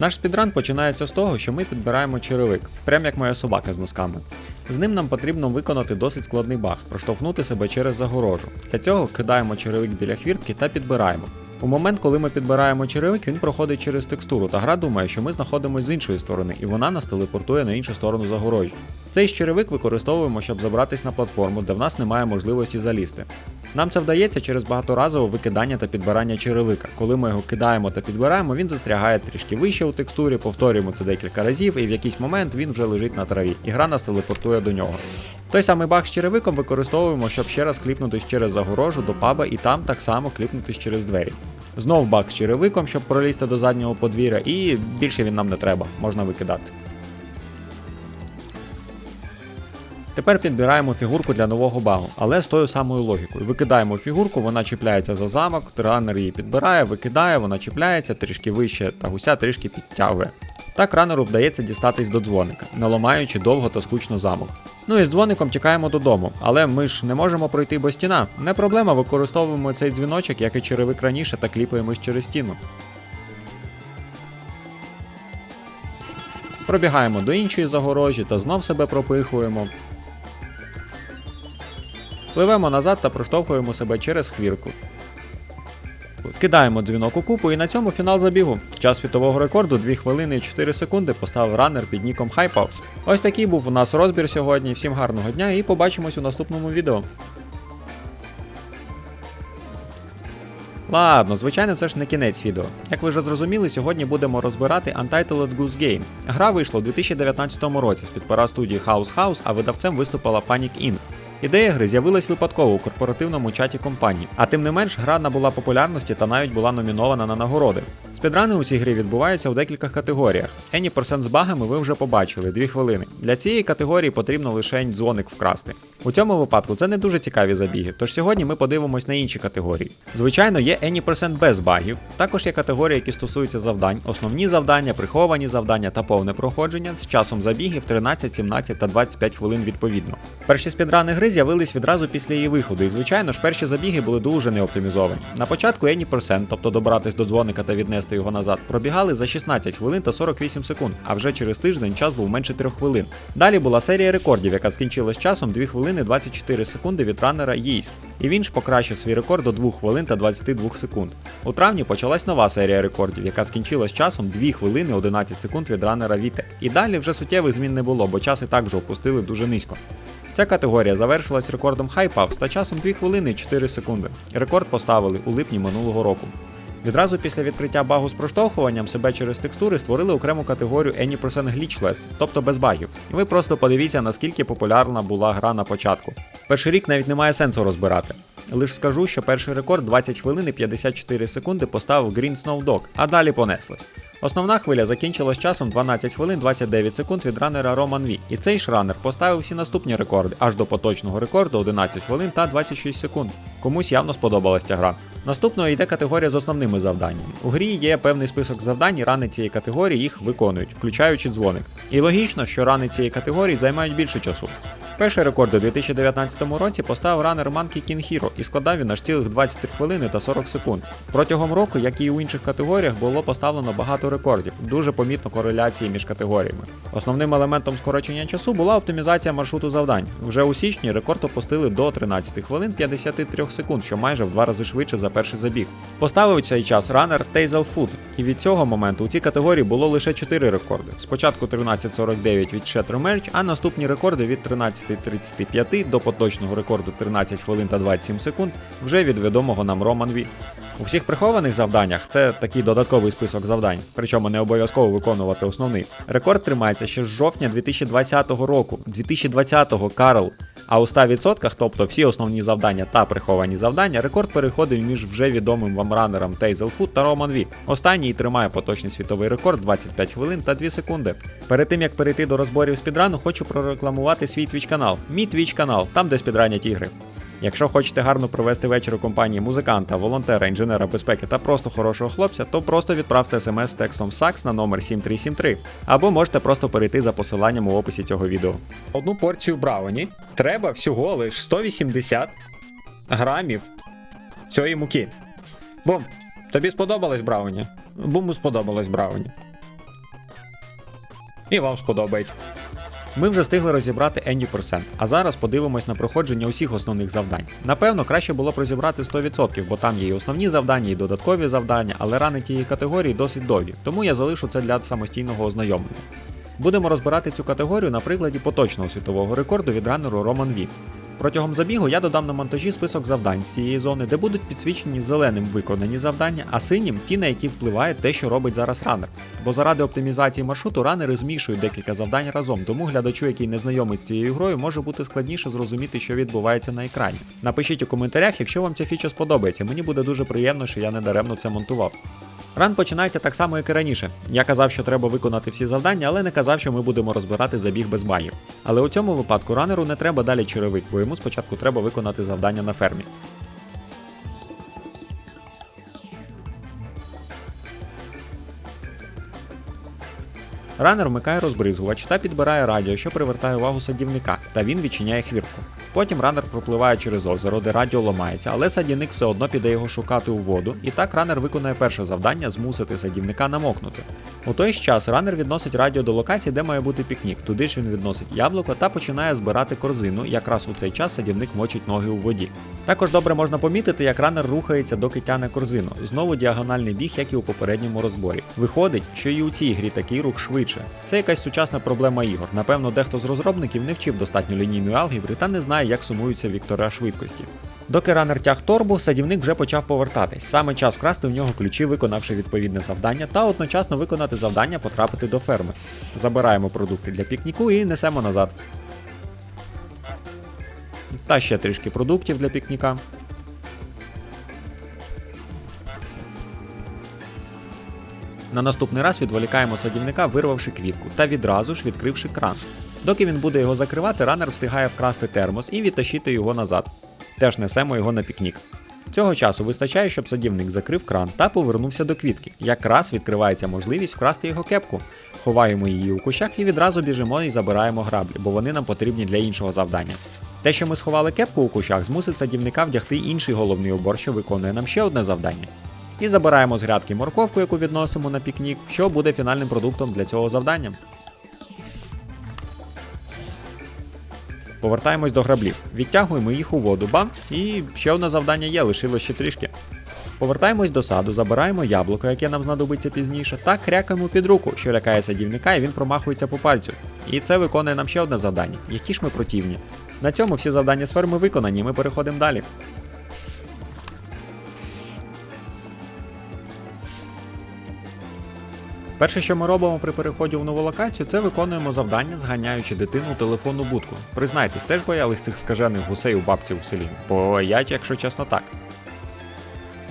Наш спідран починається з того, що ми підбираємо черевик, прям як моя собака з носками. З ним нам потрібно виконати досить складний баг, проштовхнути себе через загорожу. Для цього кидаємо черевик біля хвіртки та підбираємо. У момент, коли ми підбираємо черевик, він проходить через текстуру, та гра думає, що ми знаходимося з іншої сторони, і вона нас телепортує на іншу сторону загорожі. Цей ж черевик використовуємо, щоб забратись на платформу, де в нас немає можливості залізти. Нам це вдається через багаторазове викидання та підбирання черевика. Коли ми його кидаємо та підбираємо, він застрягає трішки вище у текстурі, повторюємо це декілька разів, і в якийсь момент він вже лежить на траві, і гра нас телепортує до нього. Той самий баг з черевиком використовуємо, щоб ще раз кліпнутись через загорожу до паба і там так само кліпнутись через двері. Знов баг з черевиком, щоб пролізти до заднього подвір'я, і більше він нам не треба, можна викидати. Тепер підбираємо фігурку для нового багу, але з тою самою логікою. Викидаємо фігурку, вона чіпляється за замок, ранер її підбирає, викидає, вона чіпляється трішки вище та гуся трішки підтягує. Так ранеру вдається дістатись до дзвоника, не ламаючи довго та скучно замок. Ну і з дзвоником тікаємо додому, але ми ж не можемо пройти бо стіна. Не проблема, використовуємо цей дзвіночок, як і черевик раніше, та кліпаємось через стіну. Пробігаємо до іншої загорожі та знов себе пропихуємо. Пливемо назад та проштовхуємо себе через хвірку. Скидаємо дзвінок у купу і на цьому фінал забігу. Час світового рекорду 2 хвилини і 4 секунди поставив ранер під ніком Hypehouse. Ось такий був у нас розбір сьогодні. Всім гарного дня і побачимось у наступному відео. Ладно, звичайно, це ж не кінець відео. Як ви вже зрозуміли, сьогодні будемо розбирати Untitled Goose Game. Гра вийшла у 2019 році з підпора студії House House, а видавцем виступила Panic Inc. Ідея гри з'явилась випадково у корпоративному чаті компанії, а тим не менш гра набула популярності та навіть була номінована на нагороди. Спідрани у цій грі відбуваються у декілька категоріях. Any% з багами ви вже побачили 2 хвилини. Для цієї категорії потрібно лише дзвоник вкрасти. У цьому випадку це не дуже цікаві забіги, тож сьогодні ми подивимось на інші категорії. Звичайно, є Any% без багів, також є категорії, які стосуються завдань, основні завдання, приховані завдання та повне проходження з часом забігів 13, 17 та 25 хвилин відповідно. Перші спідрани гри з'явились відразу після її виходу, і звичайно ж перші забіги були дуже неоптимізовані. На початку Any%, тобто добратись до дзвоника та віднести його назад, пробігали за 16 хвилин та 48 секунд, а вже через тиждень час був менше 3 хвилин. Далі була серія рекордів, яка скінчилась часом 2 хвилини 24 секунди від ранера Єйс. І він ж покращив свій рекорд до 2 хвилин та 22 секунд. У травні почалась нова серія рекордів, яка скінчилась часом 2 хвилини 11 секунд від ранера Віте. І далі вже суттєвих змін не було, бо час і так вже опустили дуже низько. Ця категорія завершилась рекордом Hypehouse та часом 2 хвилини 4 секунди. Рекорд поставили у липні минулого року. Відразу після відкриття багу з проштовхуванням себе через текстури створили окрему категорію Any% Glitchless, тобто без багів. І ви просто подивіться, наскільки популярна була гра на початку. Перший рік навіть немає сенсу розбирати. Лиш скажу, що перший рекорд 20 хвилин і 54 секунди поставив Green Snow Dog, а далі понеслось. Основна хвиля закінчилась часом 12 хвилин 29 секунд від ранера Roman V. І цей ж ранер поставив всі наступні рекорди аж до поточного рекорду 11 хвилин та 26 секунд. Комусь явно сподобалась ця гра. Наступною йде категорія з основними завданнями. У грі є певний список завдань, і рани цієї категорії їх виконують, включаючи дзвоник. І логічно, що рани цієї категорії займають більше часу. Перший рекорд у 2019 році поставив ранер Monkey King Hero і складав він аж цілих 23 хвилини та 40 секунд. Протягом року, як і у інших категоріях, було поставлено багато рекордів, дуже помітно кореляції між категоріями. Основним елементом скорочення часу була оптимізація маршруту завдань. Вже у січні рекорд опустили до 13 хвилин 53 секунд, що майже в два рази швидше за перший забіг. Поставив цей час ранер Tazel Food, і від цього моменту у цій категорії було лише 4 рекорди. Спочатку 13.49 від Shatter Merge, а наступні рекорди від 13.35 до поточного рекорду 13 хвилин та 27 секунд вже від відомого нам Роман Ві. У всіх прихованих завданнях це такий додатковий список завдань, причому не обов'язково виконувати основний. Рекорд тримається ще з жовтня 2020 року. 2020-го Карл. А у 100%, тобто всі основні завдання та приховані завдання, рекорд переходив між вже відомим вам ранером Food та Roman V. Останній тримає поточний світовий рекорд 25 хвилин та 2 секунди. Перед тим як перейти до розборів спідрану, хочу прорекламувати свій твіч канал. Мій твіч канал, там де спідранять ігри. Якщо хочете гарно провести вечір у компанії музиканта, волонтера, інженера безпеки та просто хорошого хлопця, то просто відправте смс з текстом САКС на номер 7373. Або можете просто перейти за посиланням у описі цього відео. Одну порцію брауні треба всього лиш 180 грамів цієї муки. Бум, тобі сподобалось брауні? Буму сподобалось брауні. І вам сподобається. Ми вже встигли розібрати Енді Percent, а зараз подивимось на проходження усіх основних завдань. Напевно, краще було б розібрати 100%, бо там є і основні завдання, і додаткові завдання, але рани тієї категорії досить довгі, тому я залишу це для самостійного ознайомлення. Будемо розбирати цю категорію на прикладі поточного світового рекорду від ранеру Roman V. Протягом забігу я додам на монтажі список завдань з цієї зони, де будуть підсвічені зеленим виконані завдання, а синім ті, на які впливає те, що робить зараз ранер. Бо заради оптимізації маршруту ранери змішують декілька завдань разом, тому глядачу, який не знайомий з цією грою, може бути складніше зрозуміти, що відбувається на екрані. Напишіть у коментарях, якщо вам ця фіча сподобається. Мені буде дуже приємно, що я не даремно це монтував. Ран починається так само, як і раніше. Я казав, що треба виконати всі завдання, але не казав, що ми будемо розбирати забіг без багів. Але у цьому випадку ранеру не треба далі черевик, бо йому спочатку треба виконати завдання на фермі. Ранер вмикає розбризгувач та підбирає радіо, що привертає увагу садівника, та він відчиняє хвіртку. Потім ранер пропливає через озеро, де радіо ламається, але садівник все одно піде його шукати у воду, і так ранер виконує перше завдання змусити садівника намокнути. У той ж час ранер відносить радіо до локації, де має бути пікнік. Туди ж він відносить яблуко та починає збирати корзину. Якраз у цей час садівник мочить ноги у воді. Також добре можна помітити, як ранер рухається, доки тяне корзину. Знову діагональний біг, як і у попередньому розборі. Виходить, що і у цій грі такий рух швидше. Це якась сучасна проблема ігор. Напевно, дехто з розробників не вчив достатньо лінійної алгебри та не знає, як сумуються віктора швидкості. Доки ранер тяг торбу, садівник вже почав повертатись. Саме час вкрасти в нього ключі, виконавши відповідне завдання, та одночасно виконати завдання потрапити до ферми. Забираємо продукти для пікніку і несемо назад. Та ще трішки продуктів для пікніка. На наступний раз відволікаємо садівника, вирвавши квітку, та відразу ж відкривши кран. Доки він буде його закривати, ранер встигає вкрасти термос і відтащити його назад. Теж несемо його на пікнік. Цього часу вистачає, щоб садівник закрив кран та повернувся до квітки. Якраз відкривається можливість вкрасти його кепку. Ховаємо її у кущах і відразу біжимо і забираємо граблі, бо вони нам потрібні для іншого завдання. Те, що ми сховали кепку у кущах, змусить садівника вдягти інший головний убор, що виконує нам ще одне завдання. І забираємо з грядки морковку, яку відносимо на пікнік, що буде фінальним продуктом для цього завдання. Повертаємось до граблів, відтягуємо їх у воду, бам, і ще одне завдання є, лишилось ще трішки. Повертаємось до саду, забираємо яблуко, яке нам знадобиться пізніше, та крякаємо під руку, що лякає садівника, і він промахується по пальцю. І це виконує нам ще одне завдання. Які ж ми противні. На цьому всі завдання з ферми виконані, ми переходимо далі. Перше, що ми робимо при переході в нову локацію, це виконуємо завдання, зганяючи дитину у телефонну будку. Признайтесь, теж боялись цих скажених гусей у бабці у селі. Бо якщо чесно, так.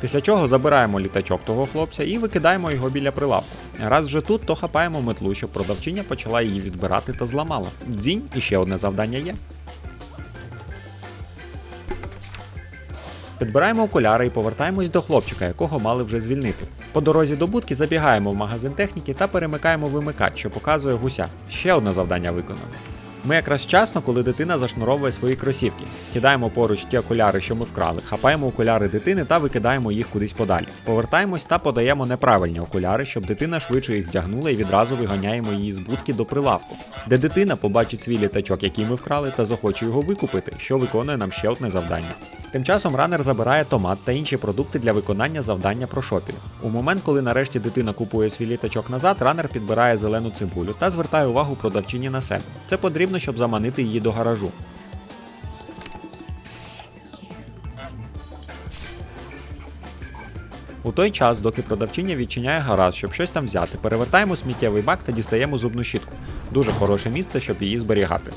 Після чого забираємо літачок того хлопця і викидаємо його біля прилавку. Раз вже тут, то хапаємо метлу, щоб продавчиня почала її відбирати та зламала. Дзінь, і ще одне завдання є. Підбираємо окуляри і повертаємось до хлопчика, якого мали вже звільнити. По дорозі до будки забігаємо в магазин техніки та перемикаємо вимикач, що показує гуся. Ще одне завдання виконано. Ми якраз вчасно, коли дитина зашнуровує свої кросівки. Кидаємо поруч ті окуляри, що ми вкрали, хапаємо окуляри дитини та викидаємо їх кудись подалі. Повертаємось та подаємо неправильні окуляри, щоб дитина швидше їх вдягнула і відразу виганяємо її з будки до прилавку, де дитина побачить свій літачок, який ми вкрали, та захоче його викупити, що виконує нам ще одне завдання. Тим часом ранер забирає томат та інші продукти для виконання завдання про шопінг. У момент, коли нарешті дитина купує свій літачок назад, ранер підбирає зелену цибулю та звертає увагу продавчині на себе. Це потрібно, щоб заманити її до гаражу. У той час, доки продавчиня відчиняє гараж, щоб щось там взяти, перевертаємо сміттєвий бак та дістаємо зубну щітку. Дуже хороше місце, щоб її зберігати.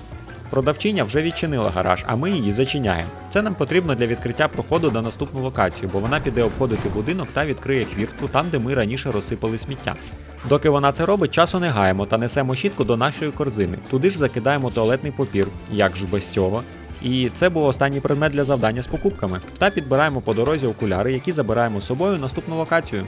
Продавчиня вже відчинила гараж, а ми її зачиняємо. Це нам потрібно для відкриття проходу на наступну локацію, бо вона піде обходити будинок та відкриє хвіртку там, де ми раніше розсипали сміття. Доки вона це робить, часу не гаємо та несемо щітку до нашої корзини. Туди ж закидаємо туалетний папір, як ж без цього. І це був останній предмет для завдання з покупками. Та підбираємо по дорозі окуляри, які забираємо з собою в наступну локацію.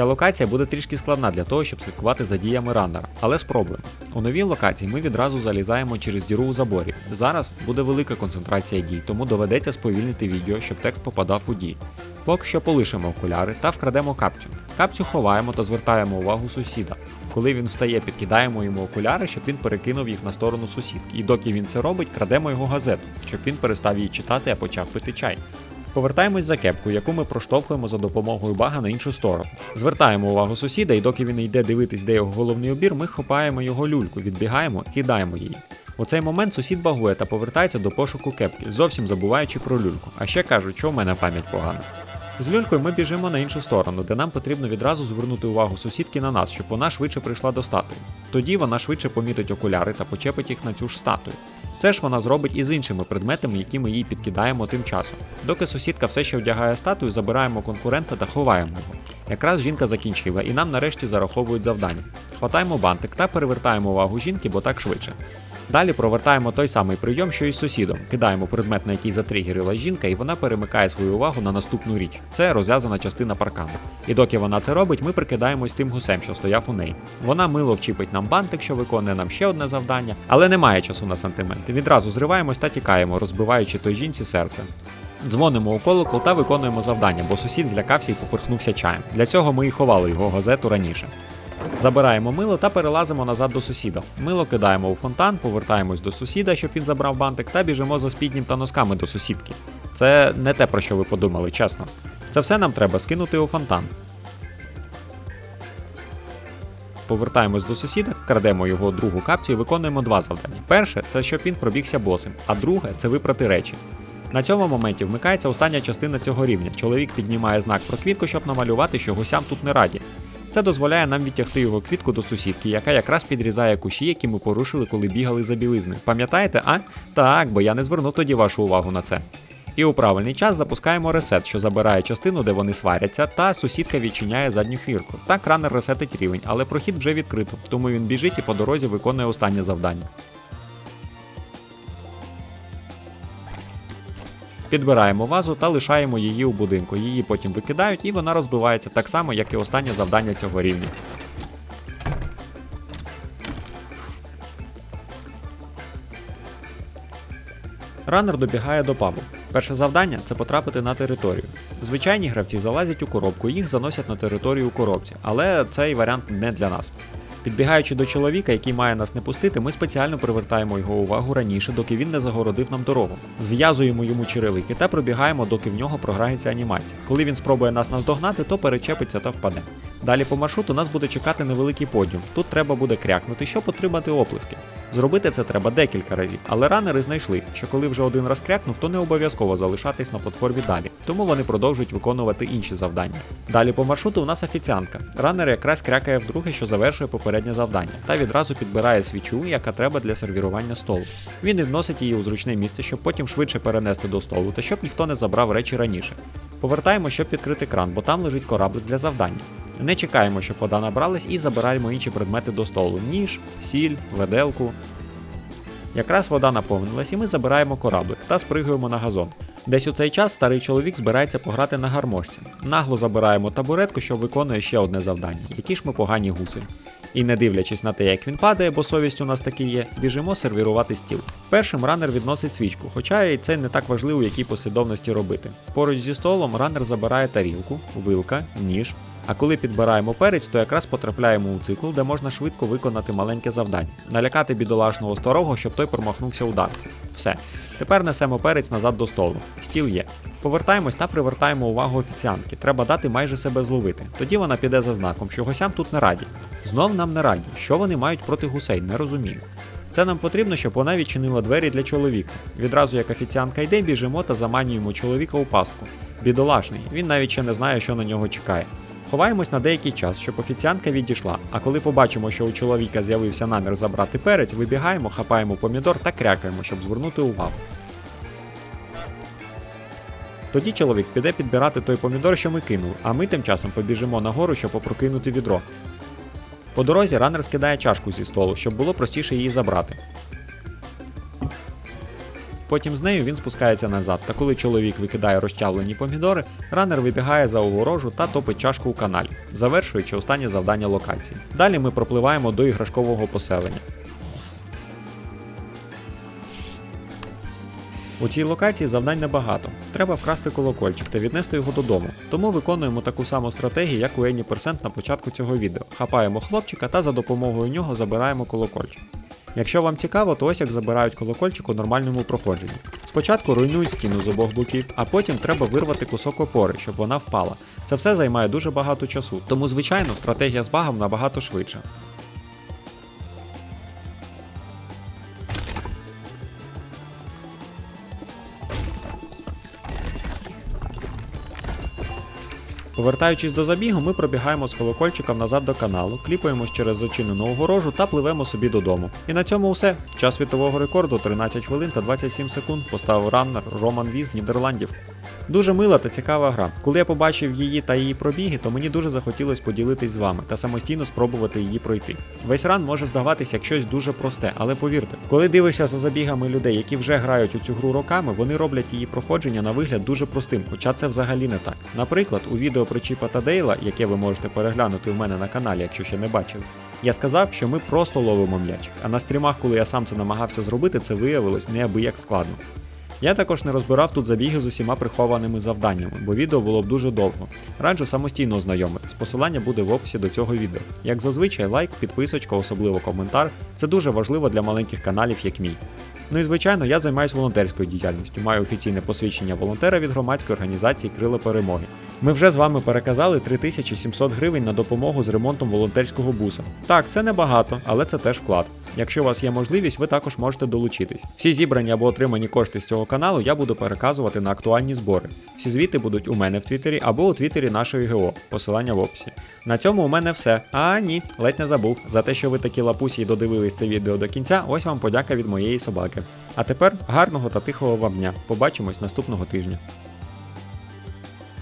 Ця локація буде трішки складна для того, щоб слідкувати за діями раннера, але спробуємо. У новій локації ми відразу залізаємо через діру у заборі. Зараз буде велика концентрація дій, тому доведеться сповільнити відео, щоб текст попадав у дії. Поки що полишимо окуляри та вкрадемо капцю. Капцю ховаємо та звертаємо увагу сусіда. Коли він встає, підкидаємо йому окуляри, щоб він перекинув їх на сторону сусідки. І доки він це робить, крадемо його газету, щоб він перестав її читати, а почав пити чай. Повертаємось за кепку, яку ми проштовхуємо за допомогою бага на іншу сторону. Звертаємо увагу сусіда, і доки він йде дивитись, де його головний обір, ми хопаємо його люльку, відбігаємо, кидаємо її. У цей момент сусід багує та повертається до пошуку кепки, зовсім забуваючи про люльку. А ще кажуть, що в мене пам'ять погана. З люлькою ми біжимо на іншу сторону, де нам потрібно відразу звернути увагу сусідки на нас, щоб вона швидше прийшла до статуї. Тоді вона швидше помітить окуляри та почепить їх на цю ж статую. Це ж вона зробить і з іншими предметами, які ми їй підкидаємо тим часом. Доки сусідка все ще вдягає статую, забираємо конкурента та ховаємо його. Якраз жінка закінчила, і нам нарешті зараховують завдання. Хватаємо бантик та перевертаємо увагу жінки, бо так швидше. Далі провертаємо той самий прийом, що і з сусідом. Кидаємо предмет, на який затригерила жінка, і вона перемикає свою увагу на наступну річ. Це розв'язана частина паркану. І доки вона це робить, ми прикидаємось тим гусем, що стояв у неї. Вона мило вчіпить нам бантик, що виконує нам ще одне завдання, але немає часу на сантименти. Відразу зриваємось та тікаємо, розбиваючи той жінці серце. Дзвонимо у колокол та виконуємо завдання, бо сусід злякався і поперхнувся чаєм. Для цього ми і ховали його газету раніше. Забираємо мило та перелазимо назад до сусіда. Мило кидаємо у фонтан, повертаємось до сусіда, щоб він забрав бантик, та біжимо за спіднім та носками до сусідки. Це не те, про що ви подумали, чесно. Це все нам треба скинути у фонтан. Повертаємось до сусіда, крадемо його другу капцю і виконуємо два завдання. Перше це щоб він пробігся босим, а друге це випрати речі. На цьому моменті вмикається остання частина цього рівня. Чоловік піднімає знак про квітку, щоб намалювати, що гусям тут не раді. Це дозволяє нам відтягти його квітку до сусідки, яка якраз підрізає кущі, які ми порушили, коли бігали за білизни. Пам'ятаєте, а? Так, бо я не звернув тоді вашу увагу на це. І у правильний час запускаємо ресет, що забирає частину, де вони сваряться, та сусідка відчиняє задню хвірку. Так ранер ресетить рівень, але прохід вже відкрито, тому він біжить і по дорозі виконує останнє завдання. Підбираємо вазу та лишаємо її у будинку. Її потім викидають і вона розбивається так само, як і останнє завдання цього рівня. Ранер добігає до пабу. Перше завдання це потрапити на територію. Звичайні гравці залазять у коробку, їх заносять на територію у коробці, але цей варіант не для нас. Підбігаючи до чоловіка, який має нас не пустити, ми спеціально привертаємо його увагу раніше, доки він не загородив нам дорогу. Зв'язуємо йому черевики та пробігаємо, доки в нього програється анімація. Коли він спробує нас наздогнати, то перечепиться та впаде. Далі по маршруту нас буде чекати невеликий подіум. Тут треба буде крякнути, щоб отримати оплески. Зробити це треба декілька разів, але ранери знайшли, що коли вже один раз крякнув, то не обов'язково залишатись на платформі далі, тому вони продовжують виконувати інші завдання. Далі по маршруту у нас офіціантка. Ранер якраз крякає вдруге, що завершує попереднє завдання, та відразу підбирає свічу, яка треба для сервірування столу. Він відносить її у зручне місце, щоб потім швидше перенести до столу, та щоб ніхто не забрав речі раніше. Повертаємо, щоб відкрити кран, бо там лежить кораблик для завдання. Не чекаємо, щоб вода набралась, і забираємо інші предмети до столу: ніж, сіль, веделку. Якраз вода наповнилась, і ми забираємо кораблик та спригуємо на газон. Десь у цей час старий чоловік збирається пограти на гармошці. Нагло забираємо табуретку, що виконує ще одне завдання, які ж ми погані гуси. І не дивлячись на те, як він падає, бо совість у нас таки є, біжимо сервірувати стіл. Першим ранер відносить свічку, хоча і це не так важливо, в якій послідовності робити. Поруч зі столом ранер забирає тарілку, вилка, ніж. А коли підбираємо перець, то якраз потрапляємо у цикл, де можна швидко виконати маленьке завдання, налякати бідолашного старого, щоб той промахнувся ударці. Все. Тепер несемо перець назад до столу. Стіл є. Повертаємось та привертаємо увагу офіціантки. Треба дати майже себе зловити. Тоді вона піде за знаком, що гусям тут не раді. Знов нам не раді. Що вони мають проти гусей, не розумію. Це нам потрібно, щоб вона відчинила двері для чоловіка. Відразу як офіціантка йде, біжимо та заманюємо чоловіка у пастку. Бідолашний, він навіть ще не знає, що на нього чекає. Ховаємось на деякий час, щоб офіціантка відійшла. А коли побачимо, що у чоловіка з'явився намір забрати перець, вибігаємо, хапаємо помідор та крякаємо, щоб звернути увагу. Тоді чоловік піде підбирати той помідор, що ми кинули, а ми тим часом побіжимо нагору, щоб опрокинути відро. По дорозі ранер скидає чашку зі столу, щоб було простіше її забрати. Потім з нею він спускається назад, та коли чоловік викидає розчавлені помідори, ранер вибігає за огорожу та топить чашку у каналі, завершуючи останнє завдання локації. Далі ми пропливаємо до іграшкового поселення. У цій локації завдань небагато. Треба вкрасти колокольчик та віднести його додому. Тому виконуємо таку саму стратегію, як у Ені Персент на початку цього відео. Хапаємо хлопчика та за допомогою нього забираємо колокольчик. Якщо вам цікаво, то ось як забирають колокольчик у нормальному проходженні. Спочатку руйнують стіну з обох боків, а потім треба вирвати кусок опори, щоб вона впала. Це все займає дуже багато часу, тому звичайно стратегія з багом набагато швидша. Повертаючись до забігу, ми пробігаємо з колокольчиком назад до каналу, кліпаємось через зачинену огорожу та пливемо собі додому. І на цьому все. Час світового рекорду 13 хвилин та 27 секунд поставив раннер Роман Віз Нідерландів. Дуже мила та цікава гра. Коли я побачив її та її пробіги, то мені дуже захотілося поділитись з вами та самостійно спробувати її пройти. Весь ран може здаватися як щось дуже просте, але повірте, коли дивишся за забігами людей, які вже грають у цю гру роками, вони роблять її проходження на вигляд дуже простим, хоча це взагалі не так. Наприклад, у відео про Чіпа та Дейла, яке ви можете переглянути у мене на каналі, якщо ще не бачили. Я сказав, що ми просто ловимо м'яч, а на стрімах, коли я сам це намагався зробити, це виявилось неабияк складно. Я також не розбирав тут забіги з усіма прихованими завданнями, бо відео було б дуже довго. Раджу самостійно ознайомитись. Посилання буде в описі до цього відео. Як зазвичай, лайк, підписочка, особливо коментар це дуже важливо для маленьких каналів, як мій. Ну і звичайно, я займаюся волонтерською діяльністю, маю офіційне посвідчення волонтера від громадської організації Крила Перемоги. Ми вже з вами переказали 3700 гривень на допомогу з ремонтом волонтерського буса. Так, це небагато, але це теж вклад. Якщо у вас є можливість, ви також можете долучитись. Всі зібрані або отримані кошти з цього каналу я буду переказувати на актуальні збори. Всі звіти будуть у мене в Твіттері або у Твіттері нашої ГО, посилання в описі. На цьому у мене все. А ні, ледь не забув. За те, що ви такі лапусі і додивились це відео до кінця, ось вам подяка від моєї собаки. А тепер гарного та тихого вам дня. Побачимось наступного тижня.